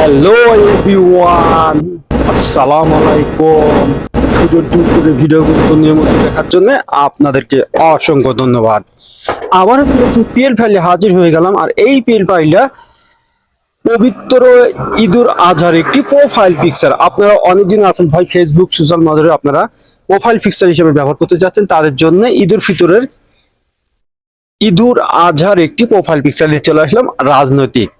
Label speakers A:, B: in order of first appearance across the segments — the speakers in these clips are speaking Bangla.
A: হ্যালো এভরিওয়ান আসসালামু আলাইকুম টুক করে ভিডিও কিন্তু নিয়মিত দেখার জন্য আপনাদেরকে অসংখ্য ধন্যবাদ। আবার পিএল ফাইলে হাজির হয়ে গেলাম আর এই পিএল ফাইলটা পবিত্র ঈদুর আজহার একটি প্রোফাইল পিকচার আপনারা অনেকদিন আছেন ভাই ফেসবুক সোশ্যাল মিডিয়ায় আপনারা প্রোফাইল পিকচার হিসেবে ব্যবহার করতে যাচ্ছেন। তাদের জন্য ঈদুর ফিতরের ঈদুর আজহার একটি প্রোফাইল পিকচার নিয়ে চলে আসলাম রাজনৈতিক।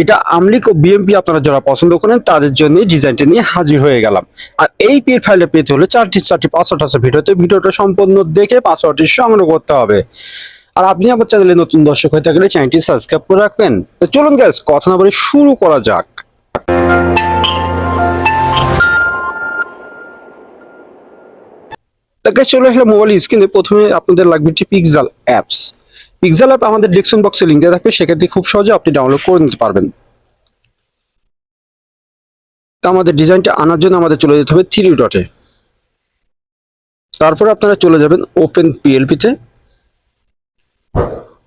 A: এটা আমলিক ও বিএমপি আপনারা যারা পছন্দ করেন, তাদের জন্য ডিজাইনটা নিয়ে হাজির হয়ে গেলাম। আর এই পিএর ফাইলে পেতে হলে চারটি চারটি পাসওয়ার্ড আছে ভিডিওতে। ভিডিওটা সম্পূর্ণ দেখে পাসওয়ার্ডটি সংগ্রহ করতে হবে। আর আপনি আমার চ্যানেলে নতুন দর্শক হয়ে থাকলে চ্যানেলটি সাবস্ক্রাইব করে রাখবেন। তো চলুন গ্যাস কথা না বলে শুরু করা যাক। তাকে চলে আসলে মোবাইল স্ক্রিনে প্রথমে আপনাদের লাগবে একটি পিক্সেল অ্যাপস পিক্সেল অ্যাপ আমাদের ডিসক্রিপশন বক্সে লিঙ্ক দেওয়া থাকবে, সেক্ষেত্রে খুব সহজে আপনি ডাউনলোড করে নিতে পারবেন। তো আমাদের ডিজাইনটা আনার জন্য আমাদের চলে যেতে হবে থ্রি ডটে তারপরে আপনারা চলে যাবেন ওপেন পিএলপিতে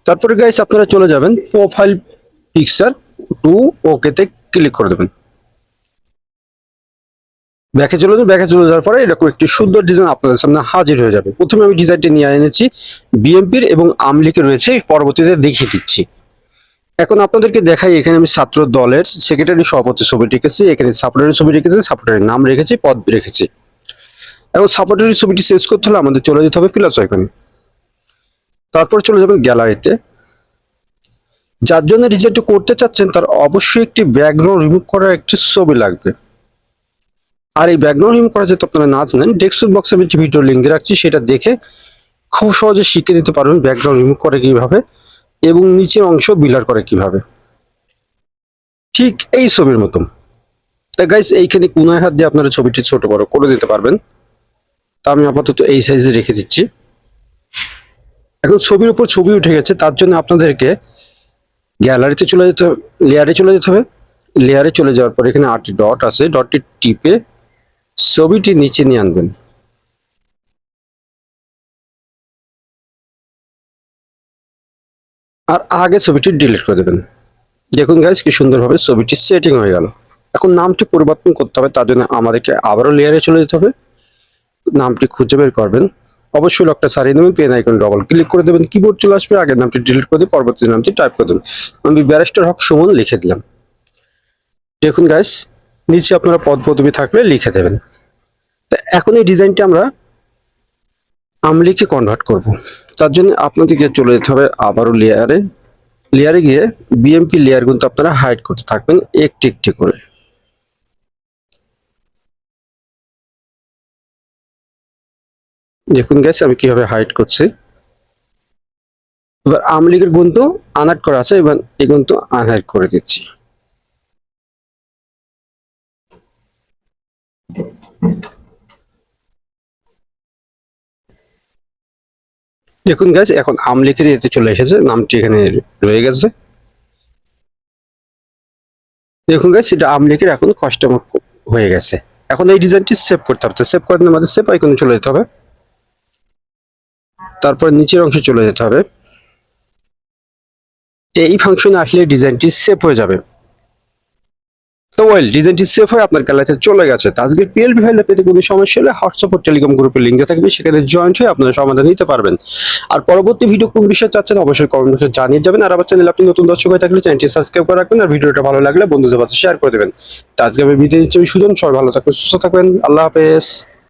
A: তারপরে গাইস আপনারা চলে যাবেন প্রোফাইল পিকচার টু ওকেতে ক্লিক করে দেবেন। ব্যাকে চলে যাবে, ব্যাকে চলে যাওয়ার পরে এরকম একটি সুন্দর ডিজাইন আপনাদের সামনে হাজির হয়ে যাবে। প্রথমে আমি ডিজাইনটি নিয়ে এনেছি বিএমপির এবং আমলিকে রয়েছে পরবর্তীতে দেখিয়ে দিচ্ছি। এখন আপনাদেরকে দেখাই, এখানে আমি ছাত্র দলের সেক্রেটারি সভাপতি ছবি রেখেছি, এখানে সাপোর্টারি ছবি রেখেছি সাপোর্টারের নাম রেখেছি, পদ রেখেছি। এখন সাপোর্টারি ছবিটি চেঞ্জ করতে হলে আমাদের চলে যেতে হবে প্লাস এখানে তারপর চলে যাবেন গ্যালারিতে যার জন্য ডিজাইনটি করতে চাচ্ছেন, তার অবশ্যই একটি ব্যাকগ্রাউন্ড রিমুভ করার একটি ছবি লাগবে। আর এই ব্যাকগ্রাউন্ড রিমুভ করা যেতে আপনারা না জানেন ডেস্কটপ বক্সে আমি একটি ভিডিও লিঙ্ক রাখছি, সেটা দেখে খুব সহজে শিখে নিতে পারবেন ব্যাকগ্রাউন্ড রিমুভ করে কীভাবে এবং নিচের অংশ বিলার করে কীভাবে। ঠিক এই ছবির মতন। তা গাইস এইখানে কোনায় হাত দিয়ে আপনারা ছবিটি ছোট বড় করে দিতে পারবেন। তা আমি আপাতত এই সাইজে রেখে দিচ্ছি। এখন ছবির উপর ছবি উঠে গেছে, তার জন্য আপনাদেরকে গ্যালারিতে চলে যেতে হবে লেয়ারে চলে যেতে হবে। লেয়ারে চলে যাওয়ার পর এখানে আটটি ডট আছে ডটটি টিপে ছবিটি নিচে নিয়ে আনবেন। আর আগে ছবিটি ডিলিট করে দেবেন। দেখুন গাইজ কি সুন্দরভাবে ছবিটি সেটিং হয়ে গেল। এখন নামটি পরিবর্তন করতে হবে, তার জন্য আমাদেরকে আবারও লেয়ারে চলে যেতে হবে। নামটি খুঁজে বের করবেন। অবশ্যই লকটা সারিয়ে নেবেন পেন আইকন ডবল ক্লিক করে দেবেন। কিবোর্ড চলে আসবে, আগের নামটি ডিলিট করে দিয়ে পরবর্তী নামটি টাইপ করে দেবেন। আমি ব্যারিস্টার হক সুমন লিখে দিলাম। দেখুন গাইস নিচে আপনারা পদ পদবি থাকলে লিখে দেবেন। তো এখন এই ডিজাইনটি আমরা আমলিকে কনভার্ট করব। তার জন্য আপনাদেরকে চলে যেতে হবে আবারও লেয়ারে লেয়ারে গিয়ে বিএমপি লেয়ার কিন্তু আপনারা হাইড করতে থাকবেন একটি একটি করে। দেখুন গেছে আমি কীভাবে হাইড করছি। এবার আমলিগের গুণ তো আনহাইড করা আছে, এবার এই আনহাইড করে দিচ্ছি। দেখুন গাছ এখন আম আমলিখের এতে চলে এসেছে, নামটি এখানে রয়ে গেছে। দেখুন গাছ এটা আম আমলিখের এখন কাস্টমার হয়ে গেছে। এখন এই ডিজাইনটি সেভ করতে হবে। সেভ করার আমাদের সেভ আইকনে চলে যেতে হবে। তারপর নিচের অংশে চলে যেতে হবে। এই ফাংশনে আসলে ডিজাইনটি সেভ হয়ে যাবে। তো ওয়েল ডিজাইনটি সেফ হয়ে আপনার গ্যালারিতে চলে গেছে। তো আজকের পিএলপি ফাইলটা পেতে কোনো সমস্যা হলে হোয়াটসঅ্যাপ টেলিকম গ্রুপের লিঙ্ক থাকবে, সেখানে জয়েন্ট হয়ে আপনারা সমাধান নিতে পারবেন। আর পরবর্তী ভিডিও কোন বিষয়ে চাচ্ছেন অবশ্যই কমেন্ট বক্সে জানিয়ে যাবেন। আর আমার চ্যানেল আপনি নতুন দর্শক হয়ে থাকলে চ্যানেলটি সাবস্ক্রাইব করে রাখবেন আর ভিডিওটা ভালো লাগলে বন্ধুদের কাছে শেয়ার করে দেবেন। তো আজকে আমি বিদায় নিচ্ছি সুজন, সবাই ভালো থাকবেন, সুস্থ থাকবেন, আল্লাহ হাফেজ।